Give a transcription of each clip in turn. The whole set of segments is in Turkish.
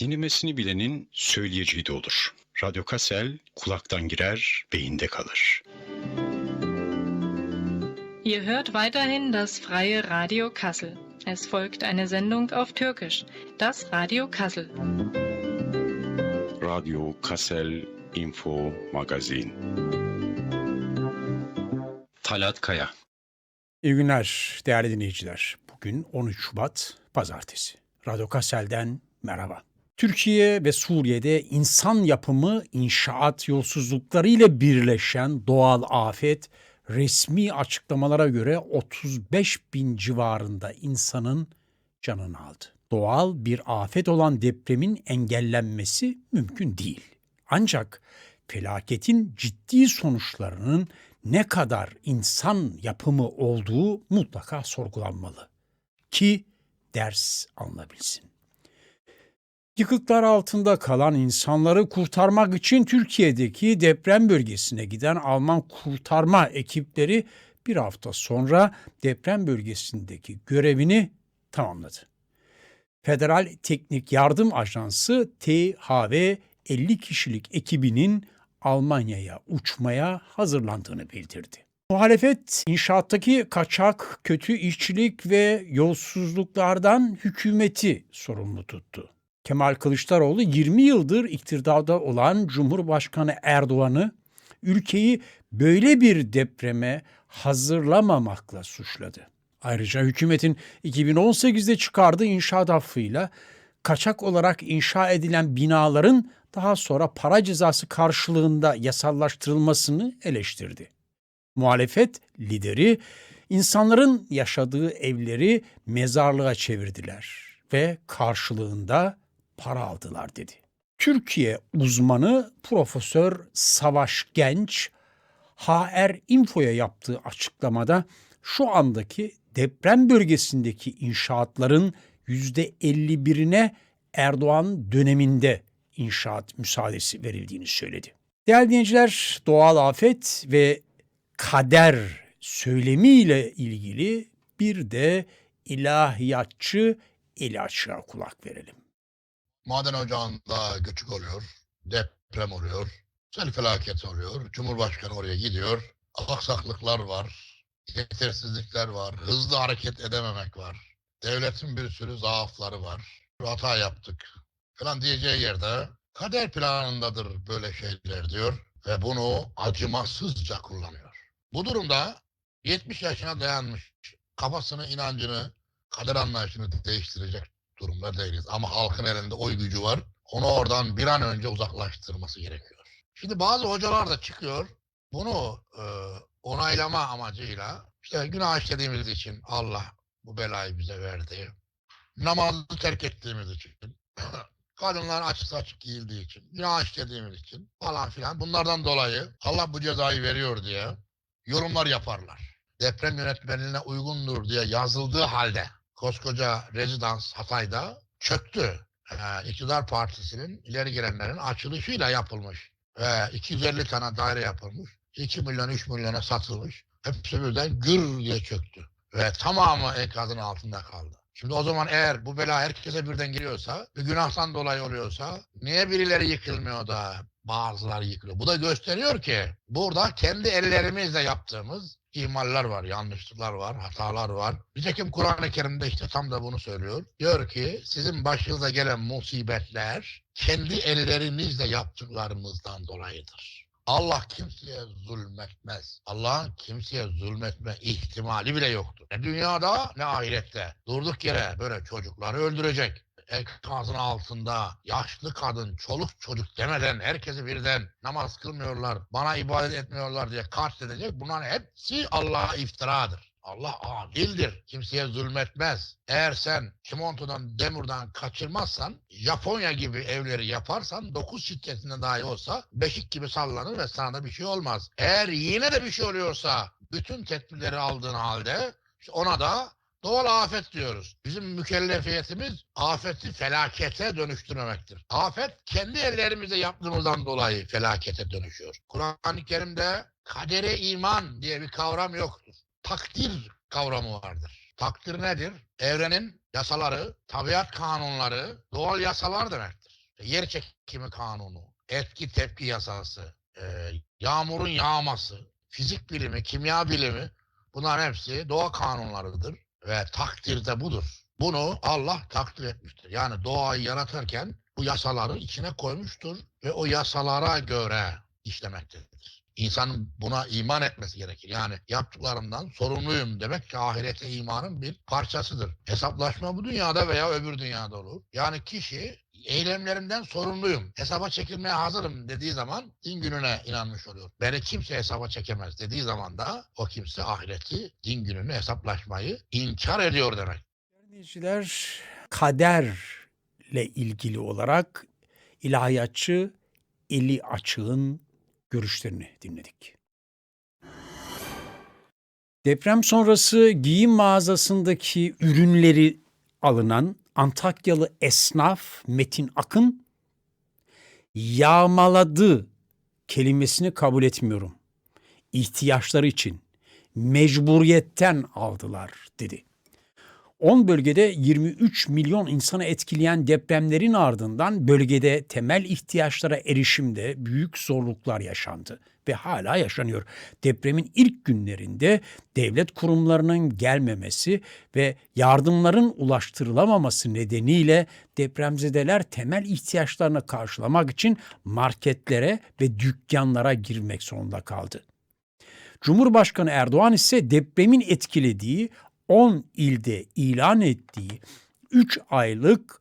Dinlemesini bilenin söyleyeceği de olur. Radyo Kassel kulaktan girer, beyinde kalır. Ihr hört weiterhin das freie Radio Kassel. Es folgt eine Sendung auf Türkisch, das Radio Kassel. Radyo Kassel Info Magazin Talat Kaya İyi günler değerli dinleyiciler. Bugün 13 Şubat Pazartesi. Radyo Kassel'den merhaba. Türkiye ve Suriye'de insan yapımı inşaat yolsuzluklarıyla birleşen doğal afet resmi açıklamalara göre 35 bin civarında insanın canını aldı. Doğal bir afet olan depremin engellenmesi mümkün değil. Ancak felaketin ciddi sonuçlarının ne kadar insan yapımı olduğu mutlaka sorgulanmalı ki ders alınabilsin. Yıkıklar altında kalan insanları kurtarmak için Türkiye'deki deprem bölgesine giden Alman kurtarma ekipleri bir hafta sonra deprem bölgesindeki görevini tamamladı. Federal Teknik Yardım Ajansı THV 50 kişilik ekibinin Almanya'ya uçmaya hazırlandığını bildirdi. Muhalefet inşaattaki kaçak, kötü işçilik ve yolsuzluklardan hükümeti sorumlu tuttu. Kemal Kılıçdaroğlu 20 yıldır iktidarda olan Cumhurbaşkanı Erdoğan'ı ülkeyi böyle bir depreme hazırlamamakla suçladı. Ayrıca hükümetin 2018'de çıkardığı inşaat affıyla kaçak olarak inşa edilen binaların daha sonra para cezası karşılığında yasallaştırılmasını eleştirdi. Muhalefet lideri insanların yaşadığı evleri mezarlığa çevirdiler ve karşılığında para aldılar dedi. Türkiye uzmanı Profesör Savaş Genç HR Info'ya yaptığı açıklamada şu andaki deprem bölgesindeki inşaatların %51'ine Erdoğan döneminde inşaat müsaadesi verildiğini söyledi. Değerli dinleyiciler, doğal afet ve kader söylemiyle ilgili bir de ilahiyatçı ilaçlığa kulak verelim. Maden ocağında göçük oluyor, deprem oluyor, sel felaket oluyor, Cumhurbaşkanı oraya gidiyor, aksaklıklar var, yetersizlikler var, hızlı hareket edememek var, devletin bir sürü zaafları var, hata yaptık falan diyeceği yerde kader planındadır böyle şeyler diyor ve bunu acımasızca kullanıyor. Bu durumda 70 yaşına dayanmış, kafasını, inancını, kader anlayışını değiştirecek durumda değiliz. Ama halkın elinde oy gücü var. Onu oradan bir an önce uzaklaştırması gerekiyor. Şimdi bazı hocalar da çıkıyor. Bunu e, onaylama amacıyla işte günah işlediğimiz için Allah bu belayı bize verdi. Namazı terk ettiğimiz için. Kadınlar açık açık giyildiği için, günah işlediğimiz için falan filan bunlardan dolayı Allah bu cezayı veriyor diye yorumlar yaparlar. Deprem yönetmenliğine uygundur diye yazıldığı halde koskoca rezidans Hatay'da çöktü. Ee, İktidar Partisi'nin ileri gelenlerin açılışıyla yapılmış. Ve 250 tane daire yapılmış. 2 milyon 3 milyona satılmış. Hepsi birden gür diye çöktü. Ve tamamı enkazın altında kaldı. Şimdi o zaman eğer bu bela herkese birden geliyorsa, bir günahtan dolayı oluyorsa niye birileri yıkılmıyor da bazıları yıkılıyor? Bu da gösteriyor ki burada kendi ellerimizle yaptığımız ihmaller var, yanlışlıklar var, hatalar var. Nitekim Kur'an-ı Kerim'de işte tam da bunu söylüyor. Diyor ki sizin başınıza gelen musibetler kendi ellerinizle yaptıklarınızdan dolayıdır. Allah kimseye zulmetmez. Allah'ın kimseye zulmetme ihtimali bile yoktur. Ne dünyada ne ahirette. Durduk yere böyle çocukları öldürecek. Enkazın altında yaşlı kadın, çoluk çocuk demeden herkesi birden namaz kılmıyorlar, bana ibadet etmiyorlar diye katledecek. Bunların hepsi Allah'a iftiradır. Allah adildir. Kimseye zulmetmez. Eğer sen çimentodan, demurdan kaçırmazsan, Japonya gibi evleri yaparsan, dokuz şiddetinde dahi olsa beşik gibi sallanır ve sana da bir şey olmaz. Eğer yine de bir şey oluyorsa, bütün tedbirleri aldığın halde ona da doğal afet diyoruz. Bizim mükellefiyetimiz afeti felakete dönüştürmemektir. Afet kendi ellerimizle yaptığımızdan dolayı felakete dönüşüyor. Kur'an-ı Kerim'de kadere iman diye bir kavram yoktur takdir kavramı vardır. Takdir nedir? Evrenin yasaları, tabiat kanunları, doğal yasalar demektir. yer çekimi kanunu, etki tepki yasası, e, yağmurun yağması, fizik bilimi, kimya bilimi bunların hepsi doğa kanunlarıdır ve takdir de budur. Bunu Allah takdir etmiştir. Yani doğayı yaratırken bu yasaları içine koymuştur ve o yasalara göre işlemektedir. İnsanın buna iman etmesi gerekir. Yani yaptıklarımdan sorumluyum demek ki ahirete imanın bir parçasıdır. Hesaplaşma bu dünyada veya öbür dünyada olur. Yani kişi eylemlerimden sorumluyum, hesaba çekilmeye hazırım dediği zaman din gününe inanmış oluyor. Beni kimse hesaba çekemez dediği zaman da o kimse ahireti, din gününü, hesaplaşmayı inkar ediyor demek. Dinleyiciler kaderle ilgili olarak ilahiyatçı Eli Açık'ın görüşlerini dinledik. Deprem sonrası giyim mağazasındaki ürünleri alınan Antakyalı esnaf Metin Akın yağmaladı kelimesini kabul etmiyorum. İhtiyaçları için mecburiyetten aldılar dedi. 10 bölgede 23 milyon insanı etkileyen depremlerin ardından bölgede temel ihtiyaçlara erişimde büyük zorluklar yaşandı ve hala yaşanıyor. Depremin ilk günlerinde devlet kurumlarının gelmemesi ve yardımların ulaştırılamaması nedeniyle depremzedeler temel ihtiyaçlarını karşılamak için marketlere ve dükkanlara girmek zorunda kaldı. Cumhurbaşkanı Erdoğan ise depremin etkilediği 10 ilde ilan ettiği 3 aylık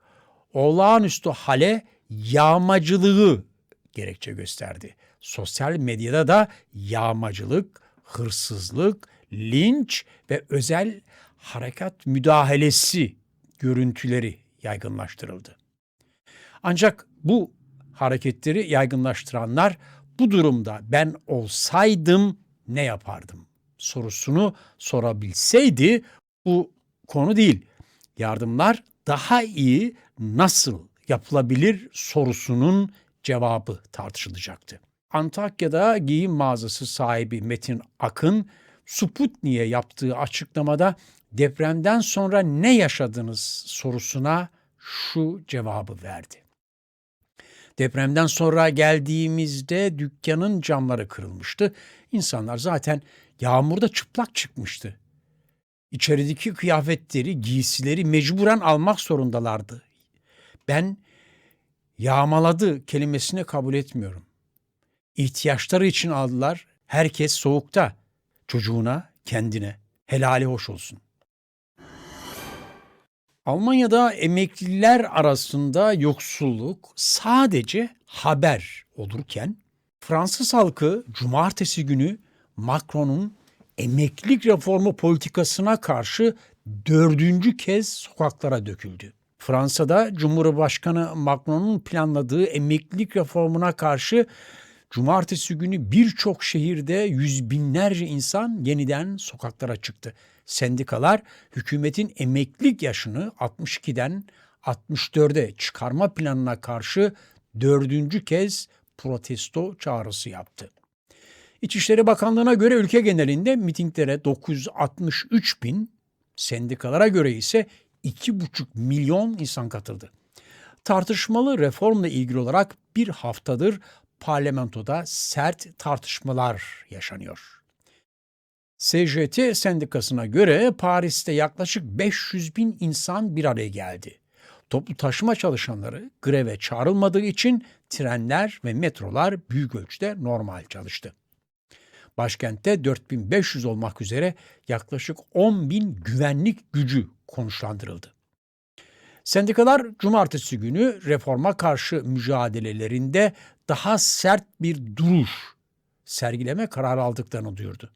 olağanüstü hale yağmacılığı gerekçe gösterdi. Sosyal medyada da yağmacılık, hırsızlık, linç ve özel harekat müdahalesi görüntüleri yaygınlaştırıldı. Ancak bu hareketleri yaygınlaştıranlar bu durumda ben olsaydım ne yapardım sorusunu sorabilseydi bu konu değil. Yardımlar daha iyi nasıl yapılabilir sorusunun cevabı tartışılacaktı. Antakya'da giyim mağazası sahibi Metin Akın Sputnik'e yaptığı açıklamada depremden sonra ne yaşadınız sorusuna şu cevabı verdi. Depremden sonra geldiğimizde dükkanın camları kırılmıştı. İnsanlar zaten yağmurda çıplak çıkmıştı. İçerideki kıyafetleri, giysileri mecburen almak zorundalardı. Ben yağmaladı kelimesini kabul etmiyorum. İhtiyaçları için aldılar. Herkes soğukta. Çocuğuna, kendine. Helali hoş olsun. Almanya'da emekliler arasında yoksulluk sadece haber olurken Fransız halkı cumartesi günü Macron'un emeklilik reformu politikasına karşı dördüncü kez sokaklara döküldü. Fransa'da Cumhurbaşkanı Macron'un planladığı emeklilik reformuna karşı cumartesi günü birçok şehirde yüz binlerce insan yeniden sokaklara çıktı. Sendikalar hükümetin emeklilik yaşını 62'den 64'e çıkarma planına karşı dördüncü kez protesto çağrısı yaptı. İçişleri Bakanlığı'na göre ülke genelinde mitinglere 963 bin, sendikalara göre ise 2,5 milyon insan katıldı. Tartışmalı reformla ilgili olarak bir haftadır parlamentoda sert tartışmalar yaşanıyor. CGT sendikasına göre Paris'te yaklaşık 500 bin insan bir araya geldi. Toplu taşıma çalışanları greve çağrılmadığı için trenler ve metrolar büyük ölçüde normal çalıştı. Başkentte 4500 olmak üzere yaklaşık 10 bin güvenlik gücü konuşlandırıldı. Sendikalar cumartesi günü reforma karşı mücadelelerinde daha sert bir duruş sergileme kararı aldıklarını duyurdu.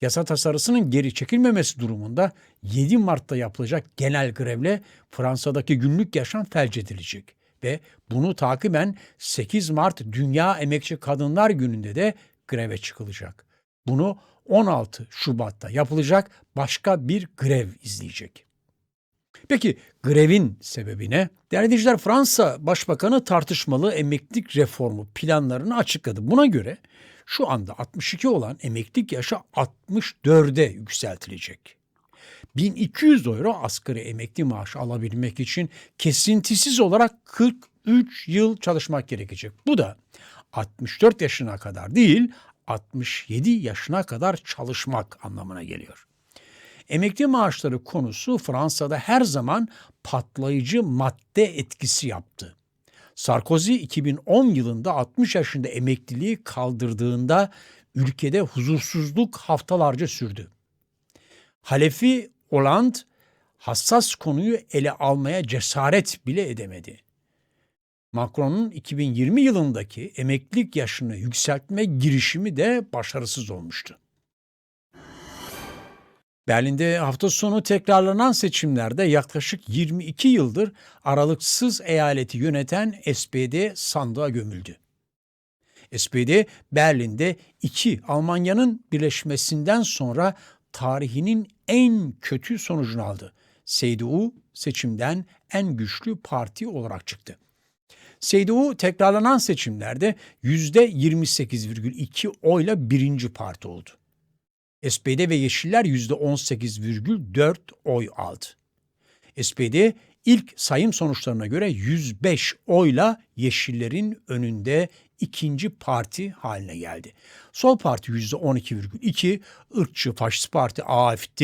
Yasa tasarısının geri çekilmemesi durumunda 7 Mart'ta yapılacak genel grevle Fransa'daki günlük yaşam felç edilecek ve bunu takiben 8 Mart Dünya Emekçi Kadınlar Günü'nde de greve çıkılacak. Bunu 16 Şubat'ta yapılacak başka bir grev izleyecek. Peki grevin sebebi ne? Değerli dinleyiciler Fransa Başbakanı tartışmalı emeklilik reformu planlarını açıkladı. Buna göre şu anda 62 olan emeklilik yaşı 64'e yükseltilecek. 1200 euro asgari emekli maaşı alabilmek için kesintisiz olarak 43 yıl çalışmak gerekecek. Bu da 64 yaşına kadar değil 67 yaşına kadar çalışmak anlamına geliyor. Emekli maaşları konusu Fransa'da her zaman patlayıcı madde etkisi yaptı. Sarkozy 2010 yılında 60 yaşında emekliliği kaldırdığında ülkede huzursuzluk haftalarca sürdü. Halefi Hollande hassas konuyu ele almaya cesaret bile edemedi. Macron'un 2020 yılındaki emeklilik yaşını yükseltme girişimi de başarısız olmuştu. Berlin'de hafta sonu tekrarlanan seçimlerde yaklaşık 22 yıldır aralıksız eyaleti yöneten SPD sandığa gömüldü. SPD Berlin'de iki Almanya'nın birleşmesinden sonra tarihinin en kötü sonucunu aldı. CDU seçimden en güçlü parti olarak çıktı. CDU tekrarlanan seçimlerde %28,2 oyla birinci parti oldu. SPD ve Yeşiller %18,4 oy aldı. SPD ilk sayım sonuçlarına göre 105 oyla Yeşillerin önünde ikinci parti haline geldi. Sol Parti %12,2, ırkçı Faşist Parti AFD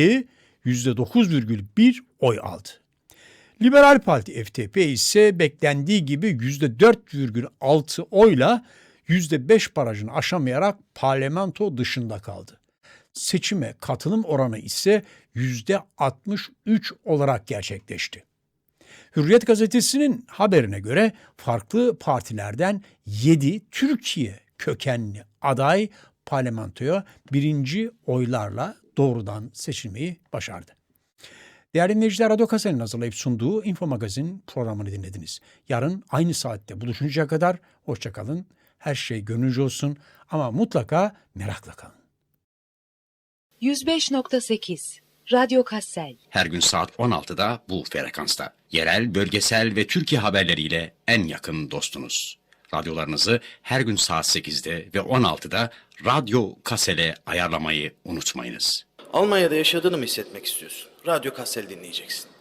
%9,1 oy aldı. Liberal Parti FTP ise beklendiği gibi %4,6 oyla %5 barajını aşamayarak parlamento dışında kaldı. Seçime katılım oranı ise %63 olarak gerçekleşti. Hürriyet gazetesinin haberine göre farklı partilerden 7 Türkiye kökenli aday parlamentoya birinci oylarla doğrudan seçilmeyi başardı. Değerli dinleyiciler, Radyo Kasel'in hazırlayıp sunduğu Info Magazin programını dinlediniz. Yarın aynı saatte buluşuncaya kadar hoşçakalın. Her şey gönlünüzce olsun ama mutlaka merakla kalın. 105.8 Radyo Kassel Her gün saat 16'da bu frekansta. Yerel, bölgesel ve Türkiye haberleriyle en yakın dostunuz. Radyolarınızı her gün saat 8'de ve 16'da Radyo Kasel'e ayarlamayı unutmayınız. Almanya'da yaşadığını mı hissetmek istiyorsun? Radyo Kassel dinleyeceksin.